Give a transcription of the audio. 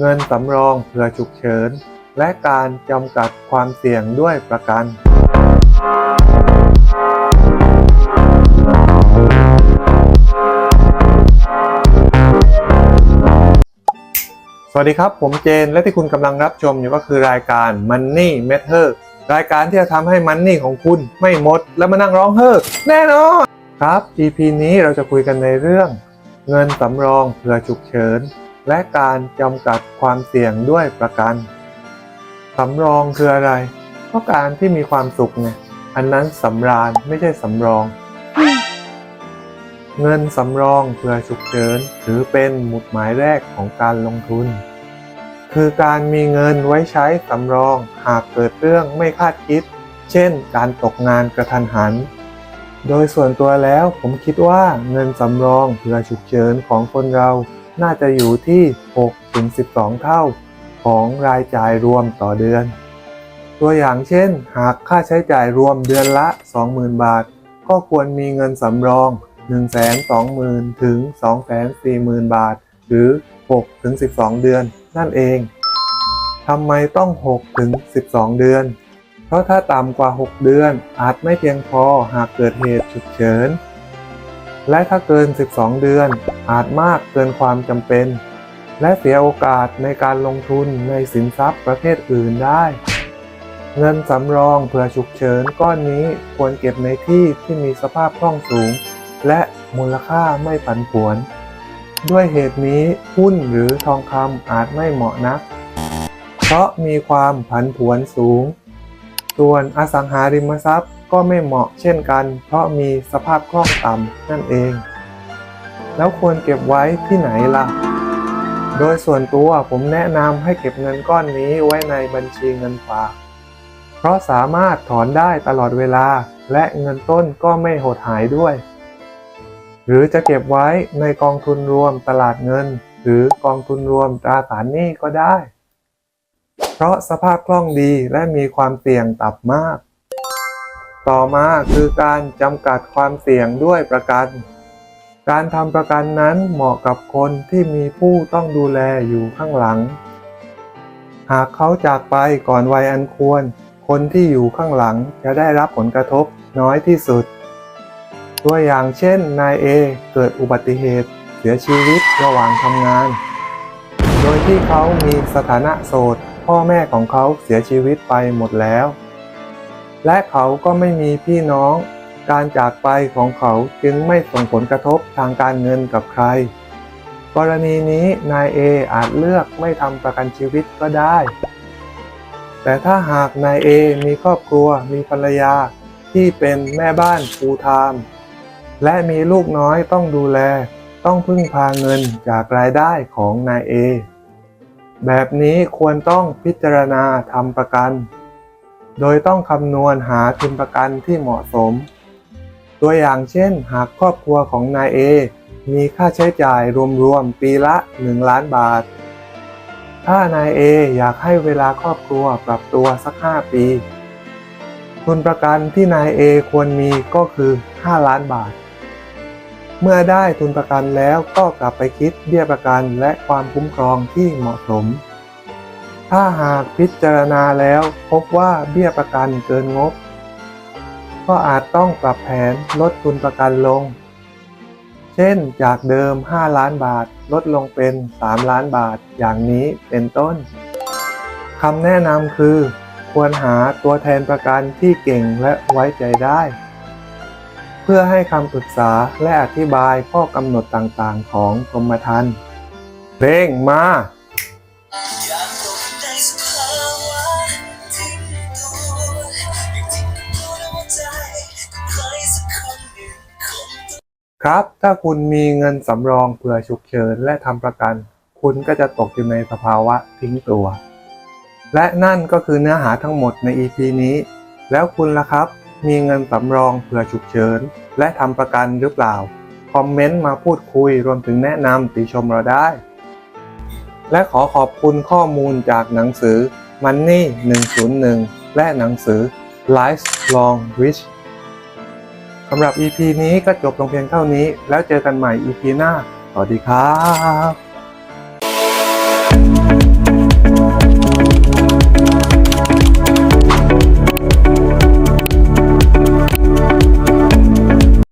เงินสำรองเผื่อฉุกเฉิน และการจำกัดความเสี่ยงด้วยประกัน สวัสดีครับ ผมเจนและที่คุณกำลังรับชมอยู่ก็คือรายการ Money Matter รายการที่จะทำให้มันนี่ของคุณไม่หมด และมานั่งร้องเฮ้อแน่นอนครับ EP นี้เราจะคุยกันในเรื่อง เงินสำรองเผื่อฉุกเฉิน และการจำกัดความเสี่ยงด้วยประกันสำรองคืออะไร ก็การที่มีความสุขไงอันนั้นสำราญไม่ใช่สำรอง เงินสำรองเผื่อฉุกเฉินถือเป็นหมุดหมายแรกของการลงทุน คือการมีเงินไว้ใช้สำรองหากเกิดเรื่องไม่คาดคิด เช่น การตกงานกระทันหัน โดยส่วนตัวแล้วผมคิดว่าเงินสำรองเผื่อฉุกเฉินของคนเรา น่าจะอยู่ที่ 6-12 เท่าของรายจ่ายรวมต่อเดือน ตัวอย่างเช่น หากค่าใช้จ่ายรวมเดือนละ 20,000 บาท ก็ควรมีเงินสำรอง 120,000 ถึง 240,000 บาท หรือ 6-12 เดือนนั่นเองทำไมต้อง 6-12 เดือน เพราะถ้าต่ำกว่า 6 เดือนอาจไม่เพียงพอหากเกิดเหตุฉุกเฉิน และถ้าเกิน 12 เดือนอาจมากเกินความจำเป็น และเสียโอกาสในการลงทุนในสินทรัพย์ประเภทอื่นได้ เงินสำรองเผื่อฉุกเฉินก้อนนี้ควรเก็บในที่ที่มีสภาพคล่องสูง และมูลค่าไม่ผันผวน ด้วยเหตุนี้หุ้นหรือทองคำอาจไม่เหมาะนัก เพราะมีความผันผวนสูง ส่วนอสังหาริมทรัพย์ ก็ไม่เหมาะเช่นกัน เพราะมีสภาพคล่องต่ำนั่นเอง แล้วควรเก็บไว้ที่ไหนล่ะ โดยส่วนตัวผมแนะนำให้เก็บเงินก้อนนี้ไว้ในบัญชีเงินฝาก เพราะสามารถถอนได้ตลอดเวลา และเงินต้นก็ไม่หดหายด้วย หรือจะเก็บไว้ในกองทุนรวมตลาดเงิน หรือกองทุนรวมตราสารหนี้ก็ได้ เพราะสภาพคล่องดีและมีความเสี่ยงต่ำมาก ต่อมาคือการจำกัดความเสี่ยงด้วยประกัน การทำประกันนั้นเหมาะกับคนที่มีผู้ต้องดูแลอยู่ข้างหลัง หากเขาจากไปก่อนวัยอันควร คนที่อยู่ข้างหลังจะได้รับผลกระทบน้อยที่สุด ตัวอย่างเช่นนายเอเกิดอุบัติเหตุเสียชีวิตระหว่างทำงาน โดยที่เขามีสถานะโสดพ่อแม่ของเขาเสียชีวิตไปหมดแล้ว และเขาก็ไม่มีพี่น้อง การจากไปของเขาจึงไม่ส่งผลกระทบทางการเงินกับใคร กรณีนี้นายเออาจเลือกไม่ทำประกันชีวิตก็ได้ แต่ถ้าหากนายเอมีครอบครัวมีภรรยาที่เป็นแม่บ้านฟูลไทม์และมีลูกน้อยต้องดูแล ต้องพึ่งพาเงินจากรายได้ของนายเอแบบนี้ควรต้องพิจารณาทำประกัน โดยต้องคำนวณหาทุนประกันที่เหมาะสม ตัวอย่างเช่น หากครอบครัวของนายเอมีค่าใช้จ่ายรวมๆปีละ 1 ล้านบาท ถ้านายเออยากให้เวลาครอบครัวปรับตัวสัก 5 ปี ทุนประกันที่นายเอควรมีก็คือ 5 ล้านบาท เมื่อได้ทุนประกันแล้วก็กลับไปคิดเบี้ยประกันและความคุ้มครองที่เหมาะสม ถ้าหากพิจารณาแล้วพบว่าเบี้ยประกันเกินงบ ก็อาจต้องปรับแผนลดทุนประกันลง เช่นจากเดิม 5 ล้านบาทลดลงเป็น 3 ล้านบาทอย่างนี้เป็นต้นคำแนะนำคือ ควรหาตัวแทนประกันที่เก่งและไว้ใจได้ เพื่อให้คำปรึกษาและอธิบายข้อกำหนดต่างๆของกรมธรรม์เพลงมา ครับ ถ้าคุณมีเงินสำรองเผื่อฉุกเฉินและทำประกัน คุณก็จะตกอยู่ในสภาวะทิ้งตัว และนั่นก็คือเนื้อหาทั้งหมดใน EP นี้ แล้วคุณล่ะครับ มีเงินสำรองเผื่อฉุกเฉิน และทำประกันหรือเปล่า คอมเมนต์มาพูดคุยรวมถึงแนะนำติชมเราได้ และขอขอบคุณข้อมูลจากหนังสือ Money 101 และหนังสือ Life Long Rich สำหรับ EP นี้ก็จบลงเพียงเท่านี้ แล้วเจอกันใหม่ EP หน้า สวัสดีครับ